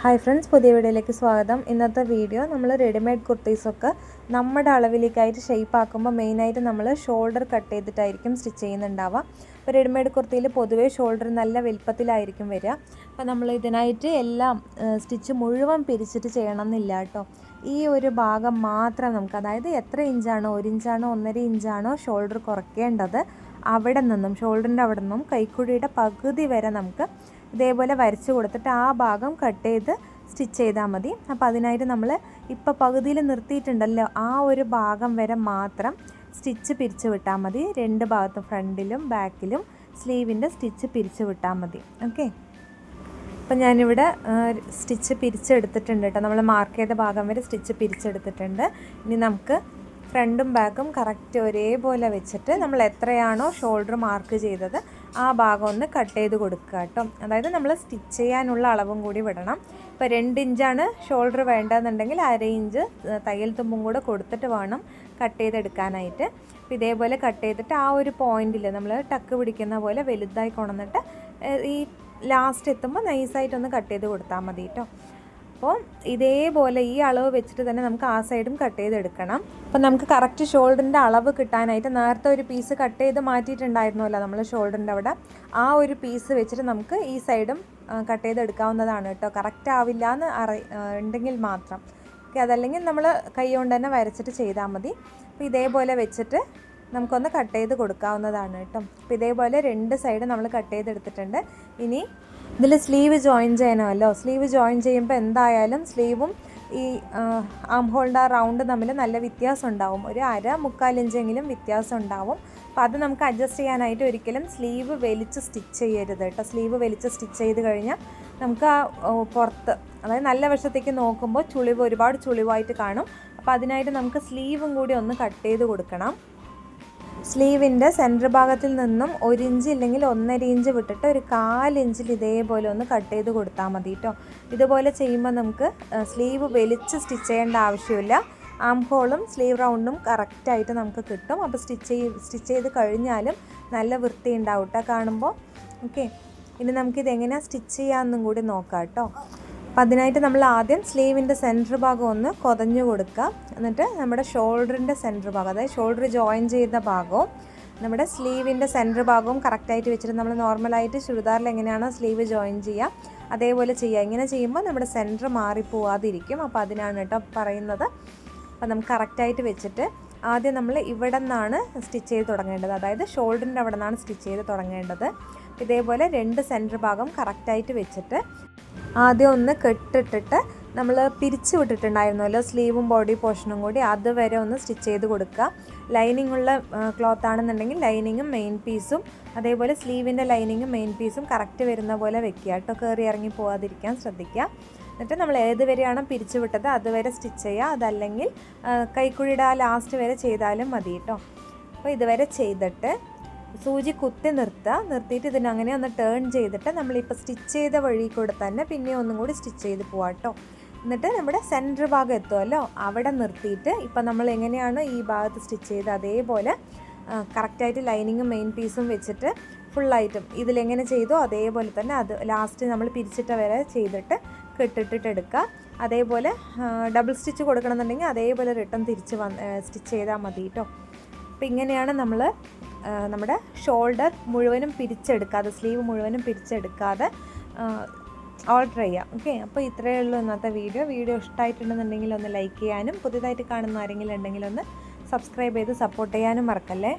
Hi friends പുതിയ വീഡിയോയിലേക്ക് സ്വാഗതം. ഇന്നത്തെ വീഡിയോ നമ്മൾ റെഡിമെയ്ഡ് കുർത്തീസൊക്കെ നമ്മുടെ അളവിലേക്കായിട്ട് ഷേപ്പ് ആക്കുമ്പോൾ മെയിനായിട്ട് നമ്മൾ ഷോൾഡർ കട്ട് ചെയ്തിട്ടായിരിക്കും സ്റ്റിച്ച് ചെയ്യുന്നുണ്ടാവുക. അപ്പോൾ റെഡിമെയ്ഡ് കുർത്തിയിൽ പൊതുവേ ഷോൾഡർ നല്ല വലുപ്പത്തിലായിരിക്കും വരിക. അപ്പോൾ നമ്മൾ ഇതിനായിട്ട് എല്ലാം സ്റ്റിച്ച് മുഴുവൻ പിരിച്ചിട്ട് ചെയ്യണം എന്നില്ല കേട്ടോ. ഈ ഒരു ഭാഗം മാത്രം നമുക്ക് അതായത് എത്ര ഇഞ്ചാണോ ഒരു ഇഞ്ചാണോ ഒന്നര ഇഞ്ചാണോ ഷോൾഡർ കുറയ്ക്കേണ്ടത് അവിടെ നിന്നും ഷോൾഡറിന്റെ അവിടെ നിന്നും കൈക്കുഴിയുടെ പകുതി വരെ നമുക്ക് ഇതേപോലെ വരച്ച് കൊടുത്തിട്ട് ആ ഭാഗം കട്ട് ചെയ്ത് സ്റ്റിച്ച് ചെയ്താൽ മതി. അപ്പോൾ അതിനായിട്ട് നമ്മൾ ഇപ്പോൾ പകുതിയിൽ നിർത്തിയിട്ടുണ്ടല്ലോ ആ ഒരു ഭാഗം വരെ മാത്രം സ്റ്റിച്ച് പിരിച്ചു വിട്ടാൽ മതി. രണ്ട് ഭാഗത്തും ഫ്രണ്ടിലും ബാക്കിലും സ്ലീവിന്റെ സ്റ്റിച്ച് പിരിച്ചു വിട്ടാൽ മതി. ഓക്കെ? അപ്പം ഞാനിവിടെ സ്റ്റിച്ച് പിരിച്ചെടുത്തിട്ടുണ്ട് കേട്ടോ. നമ്മൾ മാർക്ക് ചെയ്ത ഭാഗം വരെ സ്റ്റിച്ച് പിരിച്ചെടുത്തിട്ടുണ്ട്. ഇനി നമുക്ക് ഫ്രണ്ടും ബാക്കും കറക്റ്റ് ഒരേപോലെ വെച്ചിട്ട് നമ്മൾ എത്രയാണോ ഷോൾഡർ മാർക്ക് ചെയ്തത് ആ ഭാഗം ഒന്ന് കട്ട് ചെയ്ത് കൊടുക്കുക കേട്ടോ. അതായത് നമ്മൾ സ്റ്റിച്ച് ചെയ്യാനുള്ള അളവും കൂടി വിടണം. ഇപ്പോൾ രണ്ട് ഇഞ്ചാണ് ഷോൾഡർ വേണ്ടതെന്നുണ്ടെങ്കിൽ അര ഇഞ്ച് തയ്യൽ തുമ്പും കൂടെ കൊടുത്തിട്ട് വേണം കട്ട് ചെയ്തെടുക്കാനായിട്ട്. അപ്പോൾ ഇതേപോലെ കട്ട് ചെയ്തിട്ട് ആ ഒരു പോയിന്റിൽ നമ്മൾ ടക്ക് പിടിക്കുന്ന പോലെ വലുതായി കൊണന്നിട്ട് ഈ ലാസ്റ്റ് എത്തുമ്പോൾ നൈസായിട്ടൊന്ന് കട്ട് ചെയ്ത് കൊടുത്താൽ മതി കേട്ടോ. അപ്പോൾ ഇതേപോലെ ഈ അളവ് വെച്ചിട്ട് തന്നെ നമുക്ക് ആ സൈഡും കട്ട് ചെയ്തെടുക്കണം. അപ്പോൾ നമുക്ക് കറക്റ്റ് ഷോൾഡറിന്റെ അളവ് കിട്ടാനായിട്ട് നേരത്തെ ഒരു പീസ് കട്ട് ചെയ്ത് മാറ്റിയിട്ടുണ്ടായിരുന്നല്ലോ നമ്മൾ ഷോൾഡറിന്റെ അവിടെ. ആ ഒരു പീസ് വെച്ചിട്ട് നമുക്ക് ഈ സൈഡും കട്ട് ചെയ്തെടുക്കാവുന്നതാണ് കേട്ടോ. കറക്റ്റ് ആവില്ല എന്ന് അറി ഉണ്ടെങ്കിൽ മാത്രം. ഓക്കെ അതല്ലെങ്കിൽ നമ്മൾ കൈ കൊണ്ട് തന്നെ വരച്ചിട്ട് ചെയ്താൽ മതി. അപ്പോൾ ഇതേപോലെ വെച്ചിട്ട് നമുക്കൊന്ന് കട്ട് ചെയ്ത് കൊടുക്കാവുന്നതാണ് കേട്ടോ. അപ്പോൾ ഇതേപോലെ രണ്ട് സൈഡ് നമ്മൾ കട്ട് ചെയ്തെടുത്തിട്ടുണ്ട്. ഇനി ഇതിൽ സ്ലീവ് ജോയിൻ ചെയ്യണമല്ലോ. സ്ലീവ് ജോയിൻ ചെയ്യുമ്പോൾ എന്തായാലും സ്ലീവും ഈ ആം ഹോൾഡ് ആ റൗണ്ട് തമ്മിൽ നല്ല വ്യത്യാസം ഉണ്ടാവും. ഒരു അര മുക്കാലിഞ്ചെങ്കിലും വ്യത്യാസം ഉണ്ടാവും. അപ്പോൾ അത് നമുക്ക് അഡ്ജസ്റ്റ് ചെയ്യാനായിട്ട് ഒരിക്കലും സ്ലീവ് വലിച്ച് സ്റ്റിച്ച് ചെയ്യരുത് കേട്ടോ. സ്ലീവ് വലിച്ച് സ്റ്റിച്ച് ചെയ്ത് കഴിഞ്ഞാൽ നമുക്ക് ആ പുറത്ത് അതായത് നല്ല വശത്തേക്ക് നോക്കുമ്പോൾ ചുളിവ് ഒരുപാട് ചുളിവായിട്ട് കാണും. അപ്പോൾ അതിനായിട്ട് നമുക്ക് സ്ലീവും കൂടി ഒന്ന് കട്ട് ചെയ്ത് കൊടുക്കണം. സ്ലീവിന്റെ സെന്റർ ഭാഗത്തിൽ നിന്നും ഒരു ഇഞ്ച് ഇല്ലെങ്കിൽ ഒന്നര ഇഞ്ച് വിട്ടിട്ട് ഒരു കാലിഞ്ചിൽ ഇതേപോലെ ഒന്ന് കട്ട് ചെയ്ത് കൊടുത്താൽ മതി കേട്ടോ. ഇതുപോലെ ചെയ്യുമ്പോൾ നമുക്ക് സ്ലീവ് വലിച്ച് സ്റ്റിച്ച് ചെയ്യേണ്ട ആവശ്യമില്ല. ആം ഹോളും സ്ലീവ് റൗണ്ടും കറക്റ്റായിട്ട് നമുക്ക് കിട്ടും. അപ്പോൾ സ്റ്റിച്ച് ചെയ്ത് സ്റ്റിച്ച് ചെയ്ത് കഴിഞ്ഞാലും നല്ല വൃത്തി ഉണ്ടാവും കേട്ടോ കാണുമ്പോൾ. ഓക്കെ. ഇനി നമുക്കിത് എങ്ങനെയാണ് സ്റ്റിച്ച് ചെയ്യാമെന്നും കൂടി നോക്കാം കേട്ടോ. അപ്പം അതിനായിട്ട് നമ്മൾ ആദ്യം സ്ലീവിന്റെ സെന്റർ ഭാഗം ഒന്ന് കൊതഞ്ഞു കൊടുക്കുക. എന്നിട്ട് നമ്മുടെ ഷോൾഡറിന്റെ സെന്റർ ഭാഗം അതായത് ഷോൾഡർ ജോയിൻ ചെയ്ത ഭാഗവും നമ്മുടെ സ്ലീവിന്റെ സെന്റർ ഭാഗവും കറക്റ്റായിട്ട് വെച്ചിട്ട് നമ്മൾ നോർമലായിട്ട് ചുരിദാറിൽ എങ്ങനെയാണോ സ്ലീവ് ജോയിൻ ചെയ്യുക അതേപോലെ ചെയ്യുക. ഇങ്ങനെ ചെയ്യുമ്പോൾ നമ്മുടെ സെന്റർ മാറിപ്പോവാതിരിക്കും. അപ്പോൾ അതിനാണ് കേട്ടോ പറയുന്നത്. അപ്പോൾ നമുക്ക് കറക്റ്റായിട്ട് വെച്ചിട്ട് ആദ്യം നമ്മൾ ഇവിടെ നിന്നാണ് സ്റ്റിച്ച് ചെയ്ത് തുടങ്ങേണ്ടത്. അതായത് ഷോൾഡറിന്റെ അവിടെ നിന്നാണ് സ്റ്റിച്ച് ചെയ്ത് തുടങ്ങേണ്ടത്. ഇതേപോലെ രണ്ട് സെന്റർ ഭാഗം കറക്റ്റായിട്ട് വെച്ചിട്ട് ആദ്യം ഒന്ന് കെട്ടിട്ടിട്ട് നമ്മൾ പിരിച്ചു വിട്ടിട്ടുണ്ടായിരുന്നല്ലോ. സ്ലീവും ബോഡി പോർഷനും കൂടി അതുവരെ ഒന്ന് സ്റ്റിച്ച് ചെയ്ത് കൊടുക്കുക. ലൈനിങ് ഉള്ള ക്ലോത്ത് ആണെന്നുണ്ടെങ്കിൽ ലൈനിങ്ങും മെയിൻ പീസും അതേപോലെ സ്ലീവിന്റെ ലൈനിങ്ങും മെയിൻ പീസും കറക്റ്റ് വരുന്ന പോലെ വെക്കുക കേട്ടോ. കയറി ഇറങ്ങി പോകാതിരിക്കാൻ ശ്രദ്ധിക്കുക. എന്നിട്ട് നമ്മൾ ഏത് വരെയാണോ പിരിച്ചു വിട്ടത് അതുവരെ സ്റ്റിച്ച് ചെയ്യുക. അതല്ലെങ്കിൽ കൈക്കുഴിയുടെ ആ ലാസ്റ്റ് വരെ ചെയ്താലും മതി കേട്ടോ. അപ്പോൾ ഇതുവരെ ചെയ്തിട്ട് സൂചി കുത്തി നിർത്തുക നിർത്തിയിട്ട് ഇതിനെ അങ്ങനെ ഒന്ന് ടേൺ ചെയ്തിട്ട് നമ്മളിപ്പോൾ സ്റ്റിച്ച് ചെയ്ത വഴി കൂടെ തന്നെ പിന്നെ ഒന്നും കൂടി സ്റ്റിച്ച് ചെയ്ത് പോവാം കേട്ടോ എന്നിട്ട് നമ്മുടെ സെന്റർ ഭാഗം എത്തുമല്ലോ അവിടെ നിർത്തിയിട്ട് ഇപ്പം നമ്മൾ എങ്ങനെയാണ് ഈ ഭാഗത്ത് സ്റ്റിച്ച് ചെയ്ത് അതേപോലെ കറക്റ്റായിട്ട് ലൈനിങ്ങും മെയിൻ പീസും വെച്ചിട്ട് ഫുള്ളായിട്ടും ഇതിലെങ്ങനെ ചെയ്തോ അതേപോലെ തന്നെ അത് ലാസ്റ്റ് നമ്മൾ പിരിച്ചിട്ട് വരെ ചെയ്തിട്ട് കെട്ടിട്ടിട്ട് എടുക്കുക അതേപോലെ ഡബിൾ സ്റ്റിച്ച് കൊടുക്കണമെന്നുണ്ടെങ്കിൽ അതേപോലെ റിട്ടേൺ തിരിച്ച് വന്ന് സ്റ്റിച്ച് ചെയ്താൽ മതി കേട്ടോ അപ്പോൾ ഇങ്ങനെയാണ് നമ്മൾ നമ്മുടെ ഷോൾഡർ മുഴുവനും പിരിച്ചെടുക്കാതെ സ്ലീവ് മുഴുവനും പിരിച്ചെടുക്കാതെ ഓർഡർ ചെയ്യാം. ഓക്കെ? അപ്പോൾ ഇത്രയേ ഉള്ളൂ ഇന്നത്തെ വീഡിയോ. വീഡിയോ ഇഷ്ടമായിട്ടുണ്ടെന്നുണ്ടെങ്കിൽ ഒന്ന് ലൈക്ക് ചെയ്യാനും പുതിയതായിട്ട് കാണുന്ന ആരെങ്കിലും ഉണ്ടെങ്കിൽ ഒന്ന് സബ്സ്ക്രൈബ് ചെയ്ത് സപ്പോർട്ട് ചെയ്യാനും മറക്കല്ലേ?